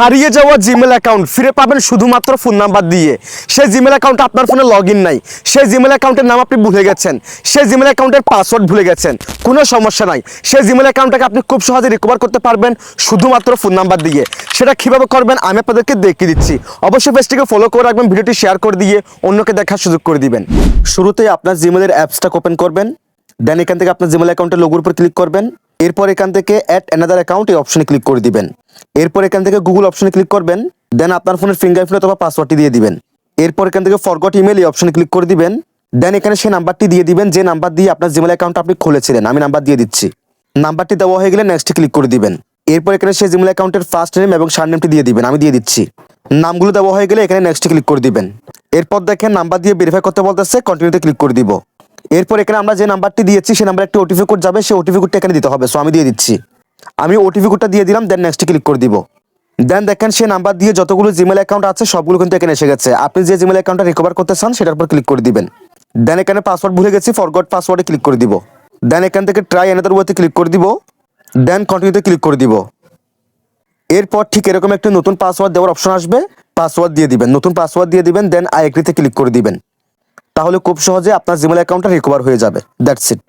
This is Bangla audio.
হারিয়ে যাওয়া জিমেল অ্যাকাউন্ট ফিরে পাবেন শুধুমাত্র ফোন নাম্বার দিয়ে। সেই জিমেল অ্যাকাউন্ট আপনার ফোনে লগ নাই। সেই জিমেল অ্যাকাউন্টের নাম আপনি ভুলে গেছেন। সেই জিমেল অ্যাকাউন্টের পাসওয়ার্ড ভুলে গেছেন। কোনো সমস্যা নাই। সেই জিমেল অ্যাকাউন্টটাকে আপনি খুব সহজে রিকভার করতে পারবেন শুধুমাত্র ফোন নাম্বার দিয়ে। সেটা কীভাবে করবেন আমি আপনাদেরকে দেখিয়ে দিচ্ছি। অবশ্যই পেজটিকে ফলো করে রাখবেন, ভিডিওটি শেয়ার করে দিয়ে অন্যকে দেখার সুযোগ করে দিবেন। শুরুতেই আপনার জিমেলের অ্যাপসটা ওপেন করবেন। দেন এখান থেকে আপনার জিমেল অ্যাকাউন্টের লোগোর উপর ক্লিক করবেন। এরপর এখান থেকে অ্যাড অ্যানাদার অ্যাকাউন্ট এই অপশনে ক্লিক করে দিবেন। এরপর এখান থেকে গুগল অপশনে ক্লিক করবেন। দেন আপনার ফোনের ফিঙ্গারপ্রিন্ট অথবা পাসওয়ার্ডটি দিয়ে দিবেন। এরপর এখান থেকে ফরগট ইমেল এই অপশনে ক্লিক করে দিবেন। দেন এখানে সেই নাম্বারটি দিয়ে দিবেন, যে নাম্বার দিয়ে আপনার জিমেল অ্যাকাউন্ট আপনি খুলেছিলেন। আমি নাম্বার দিয়ে দিচ্ছি। নাম্বারটি দেওয়া হয়ে গেলে নেক্সটে ক্লিক করে দিবেন। এরপর এখানে সেই জিমেল অ্যাকাউন্টের ফার্স্ট নেম এবং সার নেমটি দিয়ে দিবেন। আমি দিয়ে দিচ্ছি। নামগুলো দেওয়া হয়ে গেলে এখানে নেক্সটে ক্লিক করে দিবেন। এরপর দেখেন নাম্বার দিয়ে ভেরিফাই করতে বলতেছে কন্টিনিউতে ক্লিক করে দিব। এরপর এখানে আমরা যে নাম্বারটি দিয়েছি সেই নাম্বার একটি ওটিপি কোড যাবে, সেই ওটিপি কোডটা এখানে দিতে হবে। সো আমি দিয়ে দিচ্ছি। আমি ওটিপি কোডটা দিয়ে দিলাম দেন নেক্সটে ক্লিক করে দিব। দেন দেখেন সেই নাম্বার দিয়ে যতগুলো জিমেল অ্যাকাউন্ট আছে, সবগুলো কিন্তু এখানে এসে গেছে। আপনি যে জিমেল অ্যাকাউন্টটা রিকভার করতে চান, সেটার উপর ক্লিক করে দিবেন। দেন এখানে পাসওয়ার্ড ভুলে গেছি ফরগট পাসওয়ার্ডে ক্লিক করে দিব। দেন এখান থেকে ট্রাই অ্যানাদার ওয়েতে ক্লিক করে দিব। দেন কন্টিনিউতে ক্লিক করে দিব। এরপর ঠিক এরকম একটা নতুন পাসওয়ার্ড দেওয়ার অপশন আসবে। পাসওয়ার্ড দিয়ে দিবেন, নতুন পাসওয়ার্ড দিয়ে দিবেন দেন আই এগ্রিতে ক্লিক করে দিবেন। তাহলে খুব সহজে আপনার জিমেল অ্যাকাউন্টটা রিকভার হয়ে যাবে। That's it